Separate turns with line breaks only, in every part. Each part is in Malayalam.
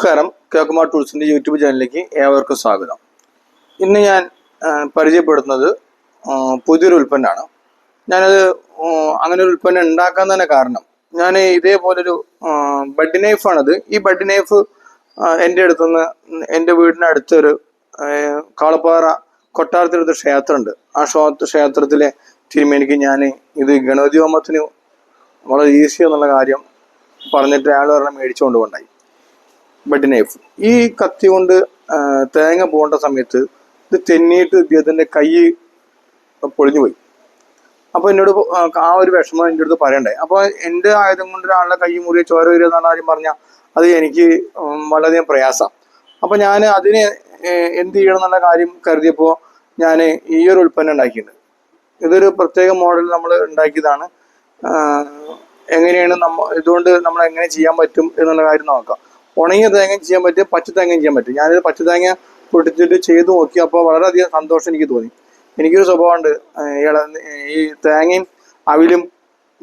നമസ്കാരം. കേക്കുമാർ ടൂൾസിന്റെ യൂട്യൂബ് ചാനലിലേക്ക് ഏവർക്കും സ്വാഗതം. ഇന്ന് ഞാൻ പരിചയപ്പെടുത്തുന്നത് പുതിയൊരു ഉൽപ്പന്നമാണ്. ഞാനത് അങ്ങനെ ഒരു ഉൽപ്പന്നം ഉണ്ടാക്കാൻ തന്നെ കാരണം ഞാൻ ഇതേപോലൊരു ബഡ് നൈഫാണത് ഈ ബഡ് നൈഫ് എന്റെ അടുത്തുനിന്ന് എന്റെ വീടിനടുത്തൊരു കാളപ്പാറ കൊട്ടാരത്തിലൊരു ക്ഷേത്രമുണ്ട്. ആ ക്ഷേത്ര ക്ഷേത്രത്തിലെ തിരുമേനിക്ക് ഞാൻ ഇത് ഗണപതി ഹോമത്തിന് വളരെ ഈസി എന്നുള്ള കാര്യം പറഞ്ഞിട്ട് അയാൾ ഒരെണ്ണം മേടിച്ചുകൊണ്ട് കൊണ്ടായി ബഡ് നൈഫ് ഈ കത്തി കൊണ്ട് തേങ്ങ പോകേണ്ട സമയത്ത് ഇത് തെന്നിയിട്ട് ഇദ്ദേഹത്തിന്റെ കൈ പൊളിഞ്ഞു പോയി അപ്പൊ എന്നോട് ആ, ഒരു വിഷമം എന്റെ അടുത്ത് പറയണ്ടേ. അപ്പോൾ എന്റെ ആയുധം കൊണ്ട് ഒരാളുടെ കൈ മുറിയ ചോര വരിക എന്നാണ് ആരും പറഞ്ഞാൽ അത് എനിക്ക് വളരെയധികം പ്രയാസം. അപ്പോൾ ഞാൻ അതിന് എന്ത് ചെയ്യണം എന്നുള്ള കാര്യം കരുതിയപ്പോൾ ഞാൻ ഈ ഒരു ഉൽപ്പന്നം ഉണ്ടാക്കിയിട്ടുണ്ട്. ഇതൊരു പ്രത്യേക മോഡൽ നമ്മൾ ഉണ്ടാക്കിയതാണ്. എങ്ങനെയാണ് നമ്മ ഇതുകൊണ്ട് നമ്മൾ എങ്ങനെ ചെയ്യാൻ പറ്റും എന്നുള്ള കാര്യം നോക്കാം. ഉണങ്ങിയ തേങ്ങയും ചെയ്യാൻ പറ്റും പച്ച തേങ്ങയും ചെയ്യാൻ പറ്റും. ഞാനൊരു പച്ച തേങ്ങ പൊട്ടിച്ചിട്ട് ചെയ്ത് നോക്കി അപ്പോൾ വളരെയധികം സന്തോഷം എനിക്ക് തോന്നി. എനിക്കൊരു സ്വഭാവമുണ്ട്. ഈ തേങ്ങയും അവിലും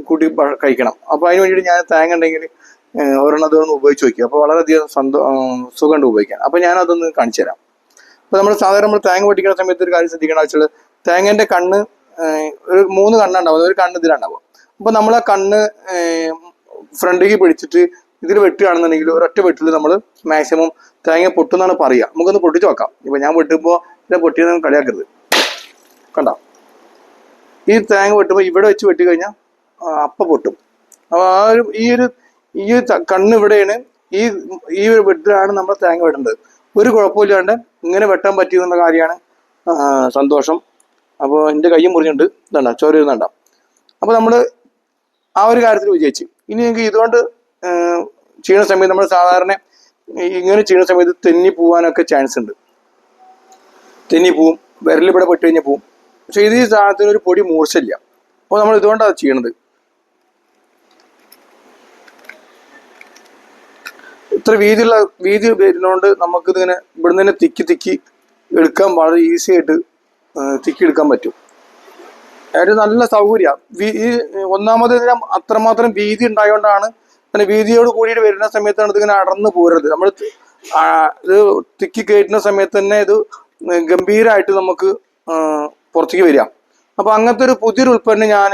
കൂട്ടി കഴിക്കണം. അപ്പോൾ അതിന് വേണ്ടിയിട്ട് ഞാൻ തേങ്ങ ഉണ്ടെങ്കിൽ ഒരെണ്ണം അതൊന്ന് ഉപയോഗിച്ച് നോക്കി. അപ്പോൾ വളരെയധികം സന്തോ സുഖമുണ്ട് ഉപയോഗിക്കാൻ. അപ്പോൾ ഞാൻ അതൊന്ന് കാണിച്ചു തരാം. അപ്പോൾ നമ്മൾ സാധാരണ നമ്മൾ തേങ്ങ പൊട്ടിക്കുന്ന സമയത്ത് ഒരു കാര്യം ശ്രദ്ധിക്കണം വെച്ചാൽ തേങ്ങേന്റെ കണ്ണ് ഒരു മൂന്ന് കണ്ണുണ്ടാവും ഒരു കണ്ണ് ഇതിലുണ്ടാവും അപ്പോൾ നമ്മൾ ആ കണ്ണ് ഫ്രണ്ടിലേക്ക് പിടിച്ചിട്ട് ഇതിൽ വെട്ടുകയാണെന്നുണ്ടെങ്കിൽ ഒരൊറ്റ വെട്ടിൽ നമ്മൾ മാക്സിമം തേങ്ങ പൊട്ടുന്നാണ് പറയുക നമുക്കൊന്ന് പൊട്ടിച്ച് നോക്കാം. ഇപ്പം ഞാൻ വെട്ടുമ്പോൾ ഇതിനെ പൊട്ടിയത് കളിയാക്കരുത്. കണ്ടോ? ഈ തേങ്ങ വെട്ടുമ്പോൾ ഇവിടെ വെച്ച് വെട്ടി കഴിഞ്ഞാൽ അപ്പം പൊട്ടും. അപ്പോൾ ആ ഒരു ഈ ഒരു ഈ ഒരു കണ്ണ് ഇവിടെയാണ്. ഈ ഈ ഒരു വെട്ടിലാണ് നമ്മൾ തേങ്ങ വെട്ടേണ്ടത്. ഒരു കുഴപ്പമില്ലാണ്ട് ഇങ്ങനെ വെട്ടാൻ പറ്റിയെന്നുള്ള കാര്യമാണ് സന്തോഷം. അപ്പോൾ എന്റെ കൈ മുറിഞ്ഞിട്ടുണ്ട് ഇതണ്ട ചോര ഇരുന്നണ്ട അപ്പോൾ നമ്മൾ ആ ഒരു കാര്യത്തിൽ വിജയിച്ചു. ഇനി നിങ്ങൾക്ക് ഇതുകൊണ്ട് ചെയ്യുന്ന സമയത്ത് നമ്മൾ സാധാരണ ഇങ്ങനെ ചെയ്യുന്ന സമയത്ത് തെന്നി പോകാനൊക്കെ ചാൻസ് ഉണ്ട്. തെന്നി പോവും വിരലിവിടെ പെട്ട് കഴിഞ്ഞാൽ പോവും. പക്ഷെ ഇത് ഈ സാധനത്തിന് ഒരു പൊടി മൂർച്ചയില്ല. അപ്പോൾ നമ്മൾ ഇതുകൊണ്ടാണ് ചെയ്യണത്. ഇത്ര വീതിയുള്ള വീതി വരുന്നതുകൊണ്ട് നമുക്ക് ഇതിങ്ങനെ ഇവിടുന്ന് തന്നെ തിക്കി തിക്കി എടുക്കാൻ വളരെ ഈസി ആയിട്ട് തിക്കി എടുക്കാൻ പറ്റും. അതായത് നല്ല സൗകര്യമാണ് ഈ ഒന്നാമത് ഇതിന് അത്രമാത്രം വീതി ഉണ്ടായതുകൊണ്ടാണ് പിന്നെ വീതിയോട് കൂടിയിട്ട് വരുന്ന സമയത്താണ് ഇതിങ്ങനെ അടർന്നു പോരുന്നത്. നമ്മൾ ഇത് തിക്കി കയറ്റുന്ന സമയത്ത് തന്നെ ഇത് ഗംഭീരമായിട്ട് നമുക്ക് പുറത്തേക്ക് വരിക. അപ്പൊ അങ്ങനത്തെ ഒരു പുതിയൊരു ഉൽപ്പന്നം ഞാൻ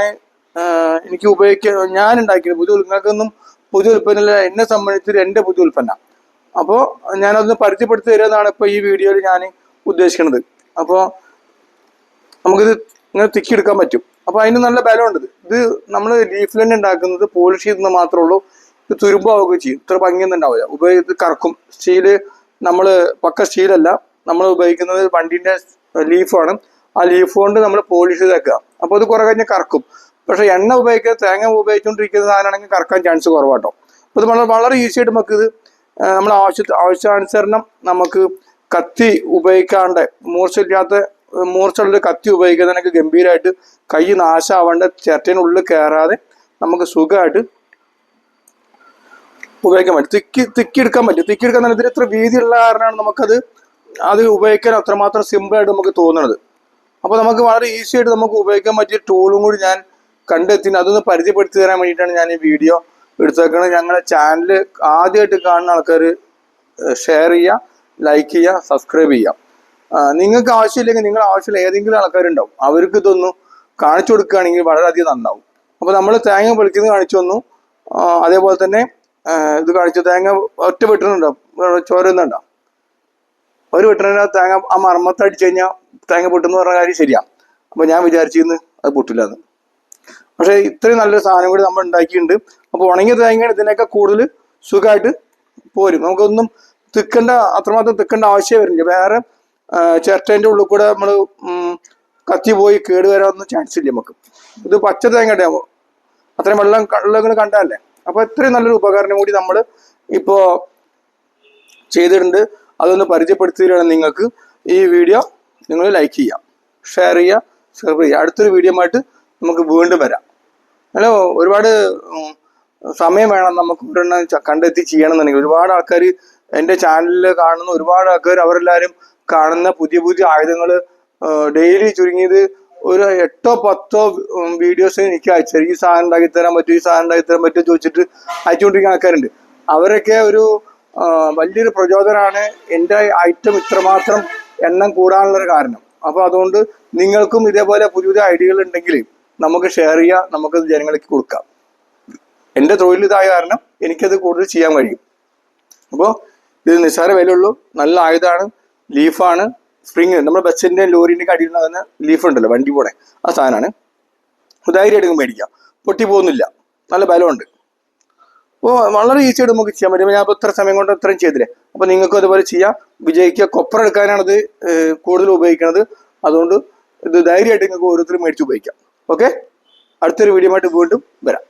എനിക്ക് ഉപയോഗിക്കാൻ ഞാൻ ഉണ്ടാക്കിയത് പുതിയ നിങ്ങൾക്കൊന്നും പുതിയ ഉൽപ്പന്നമില്ല. എന്നെ സംബന്ധിച്ചൊരു എന്റെ പുതിയ ഉൽപ്പന്നം. അപ്പോൾ ഞാനതൊന്ന് പരിചയപ്പെടുത്തി തരുന്നതാണ് ഇപ്പോൾ ഈ വീഡിയോയിൽ ഞാൻ ഉദ്ദേശിക്കുന്നത് അപ്പോൾ നമുക്കിത് ഇങ്ങനെ തിക്കി എടുക്കാൻ പറ്റും. അപ്പൊ അതിന് നല്ല ബലമുണ്ട്. ഇത്. നമ്മൾ ലീഫിൽ തന്നെ ഉണ്ടാക്കുന്നത് പോളിഷ് ചെയ്തെന്ന് മാത്രമേ ഉള്ളൂ. ഇത് തുരുമ്പാവുകയും ചെയ്യും. ഇത്ര ഭംഗിയൊന്നും ഉണ്ടാവില്ല ഉപയോഗിച്ച് കറക്കും. സ്റ്റീൽ നമ്മൾ പക്ക സ്റ്റീലല്ല. നമ്മൾ ഉപയോഗിക്കുന്നത് വണ്ടിന്റെ ലീഫാണ്. ആ ലീഫ് കൊണ്ട് നമ്മൾ പോളിഷ് ചെയ്തേക്കുക. അപ്പോൾ അത് കുറെ കഴിഞ്ഞ് കറക്കും. പക്ഷേ എണ്ണ ഉപയോഗിക്കുക തേങ്ങ ഉപയോഗിച്ചുകൊണ്ടിരിക്കുന്ന സാധനമാണെങ്കിൽ കറക്കാൻ ചാൻസ് കുറവാട്ടോ. അപ്പോൾ ഇത് വളരെ വളരെ ഈസി ആയിട്ട് നമുക്കിത് നമ്മൾ ആവശ്യ ആവശ്യാനുസരണം നമുക്ക് കത്തി ഉപയോഗിക്കാണ്ട് മൂർച്ചയില്ലാത്ത മൂർച്ചയുള്ള കത്തി ഉപയോഗിക്കുന്നതിനൊക്കെ ഗംഭീരമായിട്ട് കൈ നാശമാവേണ്ട ചിരട്ടേനുള്ളിൽ കയറാതെ നമുക്ക് സുഖമായിട്ട് ഉപയോഗിക്കാൻ പറ്റും തിക്കി തിക്കി എടുക്കാൻ പറ്റും തിക്കി എടുക്കാൻ തന്നെ ഇതിന് ഇത്ര വീതിയുള്ള കാരണമാണ് നമുക്കത് അത് ഉപയോഗിക്കാൻ അത്രമാത്രം സിമ്പിൾ ആയിട്ട് നമുക്ക് തോന്നുന്നത് അപ്പോൾ നമുക്ക് വളരെ ഈസി ആയിട്ട് നമുക്ക് ഉപയോഗിക്കാൻ പറ്റിയ ടൂളും കൂടി ഞാൻ കണ്ടെത്തി അതൊന്ന് പരിചയപ്പെടുത്തി തരാൻ വേണ്ടിയിട്ടാണ് ഞാൻ ഈ വീഡിയോ എടുത്തേക്കുന്നത്. ഞങ്ങളുടെ ചാനൽ ആദ്യമായിട്ട് കാണുന്ന ആൾക്കാർ ഷെയർ ചെയ്യുക ലൈക്ക് ചെയ്യുക സബ്സ്ക്രൈബ് ചെയ്യുക. നിങ്ങൾക്ക് ആവശ്യമില്ലെങ്കിൽ നിങ്ങൾ ആവശ്യമില്ല ഏതെങ്കിലും ആൾക്കാരുണ്ടാവും. അവർക്ക് ഇതൊന്ന് കാണിച്ചു കൊടുക്കുകയാണെങ്കിൽ വളരെയധികം നന്നാവും. അപ്പോൾ നമ്മൾ തേങ്ങ പൊളിക്കുന്നത് കാണിച്ചു തന്നു. അതേപോലെ തന്നെ ഇത് കാണിച്ചു തേങ്ങ ഒറ്റ വെട്ടുന്നുണ്ടോ? ചോരുന്നുണ്ടോ ഒരു വെട്ടണ തേങ്ങ ആ മർമ്മത്ത് അടിച്ചു കഴിഞ്ഞാൽ തേങ്ങ പൊട്ടുന്ന പറഞ്ഞ കാര്യം ശരിയാണ് അപ്പോൾ ഞാൻ വിചാരിച്ചിരുന്നു അത് പൊട്ടില്ല എന്ന്. പക്ഷേ ഇത്രയും നല്ലൊരു സാധനം കൂടി നമ്മൾ ഉണ്ടാക്കിയിട്ടുണ്ട്. അപ്പോൾ ഉണങ്ങിയ തേങ്ങയാണ് ഇതിനൊക്കെ കൂടുതൽ സുഖമായിട്ട് പോരും. നമുക്കൊന്നും തിക്കേണ്ട അത്രമാത്രം തിക്കേണ്ട ആവശ്യം വരുന്നില്ല. വേറെ ചിരട്ടേന്റെ ഉള്ളിൽ കൂടെ നമ്മൾ കത്തി പോയി കേട് വരാനൊന്നും ചാൻസ് ഇല്ല നമുക്ക്. ഇത് പച്ച തേങ്ങയുടെ അത്രയും വെള്ളം വെള്ളങ്ങൾ കണ്ടതല്ലേ അപ്പോൾ ഇത്രയും നല്ലൊരു ഉപകരണം കൂടി നമ്മൾ ഇപ്പോൾ ചെയ്തിട്ടുണ്ട്. അതൊന്ന് പരിചയപ്പെടുത്തി തരികയാണ് നിങ്ങൾക്ക് ഈ വീഡിയോ നിങ്ങൾ ലൈക്ക് ചെയ്യുക ഷെയർ ചെയ്യുക സബ്സ്ക്രൈബ് ചെയ്യുക. അടുത്തൊരു വീഡിയോ ആയിട്ട് നമുക്ക് വീണ്ടും വരാം. ഹലോ ഒരുപാട് സമയം വേണം നമുക്ക് ഒരെണ്ണം കണ്ടെത്തി ചെയ്യണമെന്നുണ്ടെങ്കിൽ. ഒരുപാട് ആൾക്കാർ എന്റെ ചാനലിൽ കാണുന്ന. ഒരുപാട് ആൾക്കാർ അവരെല്ലാവരും കാണുന്ന പുതിയ പുതിയ ആയുധങ്ങൾ ഡെയിലി ചുരുങ്ങിയത് ഒരു എട്ടോ പത്തോ വീഡിയോസ് എനിക്ക് അയച്ചു ഈ സാധനം ഉണ്ടാക്കി തരാൻ പറ്റും ഈ സാധനം ഉണ്ടാക്കി തരാൻ പറ്റുമോ ചോദിച്ചിട്ട് അയച്ചുകൊണ്ടിരിക്കുന്ന ആൾക്കാരുണ്ട്. അവരൊക്കെ ഒരു വലിയൊരു പ്രചോദനമാണ് എന്റെ ഐറ്റം ഇത്രമാത്രം എണ്ണം കൂടാനുള്ളൊരു കാരണം. അപ്പോൾ അതുകൊണ്ട് നിങ്ങൾക്കും ഇതേപോലെ പുതിയ പുതിയ ഐഡിയകൾ ഉണ്ടെങ്കിൽ നമുക്ക് ഷെയർ ചെയ്യാം നമുക്ക് ജനങ്ങൾക്ക് കൊടുക്കാം. എന്റെ തൊഴിൽ ഇതായ കാരണം എനിക്കത് കൂടുതൽ ചെയ്യാൻ കഴിയും. അപ്പോൾ ഇത് നിസ്സാര വിലയുള്ളൂ. നല്ല ആയുധമാണ് ലീഫാണ് സ്പ്രിങ് നമ്മൾ ബസ്സിന്റെ ലോറിന്റെ അടിയിൽ നിന്ന് ലീഫ് ഉണ്ടല്ലോ വണ്ടി പോണെ. ആ സാധനമാണ് ധൈര്യം എടുക്കും മേടിക്കാം. പൊട്ടി പോകുന്നില്ല. നല്ല ബലമുണ്ട്. അപ്പോൾ വളരെ ഈസി ആയിട്ട് നമുക്ക് ചെയ്യാൻ പറ്റും. ഞാൻ ഇത്ര സമയം കൊണ്ട് ഇത്രയും ചെയ്തില്ലേ? അപ്പോൾ നിങ്ങൾക്കും അതുപോലെ ചെയ്യാം. വിജയിക്കുക കൊപ്പറ എടുക്കാനാണ് ഏഹ്, കൂടുതൽ ഉപയോഗിക്കുന്നത് അതുകൊണ്ട് ഇത് ധൈര്യമായിട്ട് നിങ്ങൾക്ക് ഓരോരുത്തരും മേടിച്ച് ഉപയോഗിക്കാം. ഓക്കെ അടുത്തൊരു വീഡിയോ ആയിട്ട് വീണ്ടും വരാം.